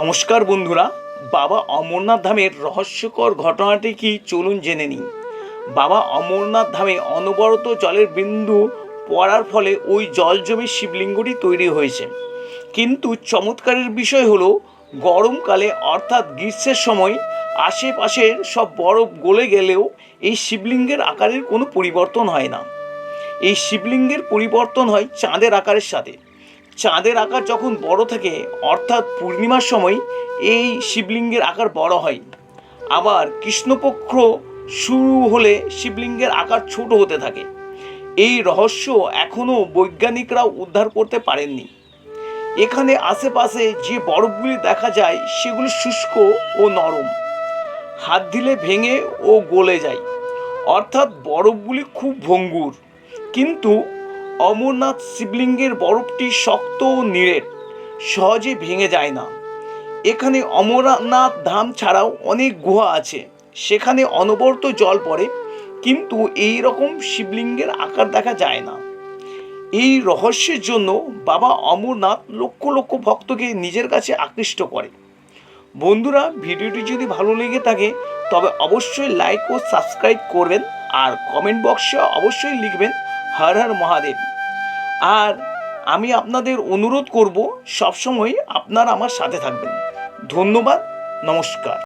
নমস্কার বন্ধুরা, বাবা অমরনাথ ধামের রহস্যকর ঘটনাটি কি চলুন জেনে নিন বাবা অমরনাথ ধামে অনবরত জলের বিন্দু পড়ার ফলে ওই জল জমে শিবলিঙ্গটি তৈরি হয়েছে। কিন্তু চমৎকারের বিষয় হলো, গরমকালে অর্থাৎ গ্রীষ্মের সময় আশেপাশের সব বরফ গলে গেলেও এই শিবলিঙ্গের আকারের কোনো পরিবর্তন হয় না। এই শিবলিঙ্গের পরিবর্তন হয় চাঁদের আকারের সাথে। চাঁদের আকার যখন বড় থাকে, অর্থাৎ পূর্ণিমার সময়, এই শিবলিঙ্গের আকার বড় হয়। আবার কৃষ্ণপক্ষ শুরু হলে শিবলিঙ্গের আকার ছোট হতে থাকে। এই রহস্য এখনও বৈজ্ঞানিকরা উদ্ধার করতে পারেননি। এখানে আশেপাশে যে বরফগুলি দেখা যায়, সেগুলি শুষ্ক ও নরম। হাত দিলে ভেঙে ও গলে যায়। অর্থাৎ বরফগুলি খুব ভঙ্গুর। কিন্তু অমরনাথ শিবলিঙ্গের বরফটি শক্ত ও নিরেট, সহজে ভেঙে যায় না। এখানে অমরনাথ ধাম ছাড়াও অনেক গুহা আছে। সেখানে অনবরত জল পড়ে, কিন্তু এই রকম শিবলিঙ্গের আকার দেখা যায় না। এই রহস্যের জন্য বাবা অমরনাথ লক্ষ লক্ষ ভক্তকে নিজের কাছে আকৃষ্ট করে। বন্ধুরা, ভিডিওটি যদি ভালো লেগে থাকে, তবে অবশ্যই লাইক ও সাবস্ক্রাইব করবেন আর কমেন্ট বক্সে অবশ্যই লিখবেন, হর হর মহাদেব। আর আমি আপনাদের অনুরোধ করব সবসময় আপনারা আমার সাথে থাকবেন। ধন্যবাদ নমস্কার।